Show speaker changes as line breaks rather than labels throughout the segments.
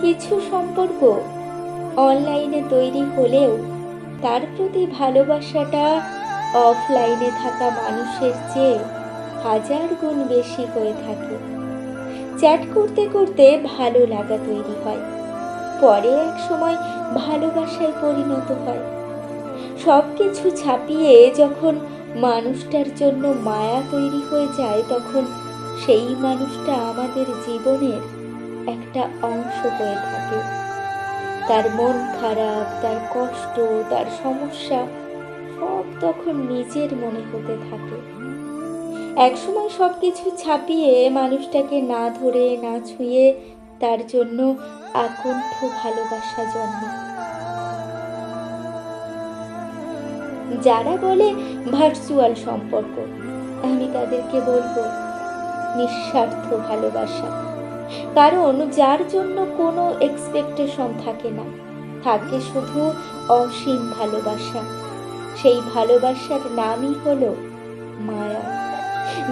কিছু সম্পর্ক অনলাইনে তৈরি হলেও তার প্রতি ভালোবাসাটা অফলাইনে থাকা মানুষের চেয়ে হাজার গুণ বেশি হয়ে থাকে। চ্যাট করতে করতে ভালো লাগা তৈরি হয়। পরে এক সময় ভালোবাসায় পরিণত হয়। সব কিছু ছাপিয়ে যখন মানুষটার জন্য মায়া তৈরি হয়ে যায়, তখন সেই মানুষটা আমাদের জীবনের একটা অংশ হয়ে থাকে। তার মন খারাপ, তার কষ্ট, তার সমস্যা সব তখন নিজের মনে হতে থাকে। একসময় সব কিছু ছাপিয়ে মানুষটাকে না ধরে, না ছুঁয়ে তার জন্য আকণ্ঠ ভালোবাসা জন্মে। যারা বলে ভার্চুয়াল সম্পর্ক, আমি তাদেরকে বলব, নিঃস্বার্থ ভালোবাসা। কারণ যার জন্য কোনো এক্সপেকটেশন থাকে না। থাকে শুধু অসীম ভালোবাসা। সেই ভালোবাসার নামই হলো মায়া।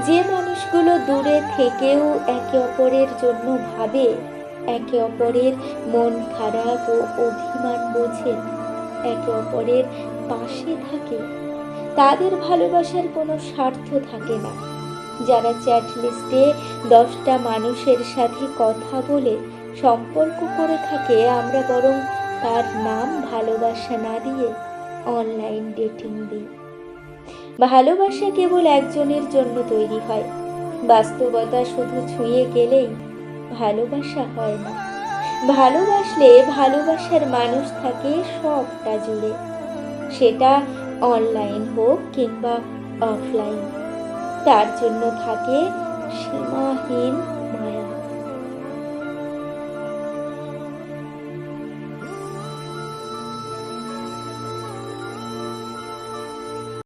যে মানুষগুলো দূরে থেকেও একে অপরের জন্য ভাবে, একে অপরের মন খারাপ ও অভিমান বোঝে, একে অপরের পাশে থাকে। তাদের ভালোবাসার কোনো স্বার্থ থাকে না। যারা চ্যাট লিস্টে দশটা মানুষের সাথে কথা বলে সম্পর্ক করে থাকে, আমরা বরং তার নাম ভালোবাসা না দিয়ে অনলাইন ডেটিং দিই। ভালোবাসা কেবল একজনের জন্য তৈরি হয়। বাস্তবতা শুধু ছুঁয়ে গেলেই ভালোবাসা হয় না। ভালোবাসলে ভালোবাসার মানুষ থাকে সবটা জুড়ে। সেটা অনলাইন হোক কিংবা অফলাইন তার জন্য থাকে সীমাহীন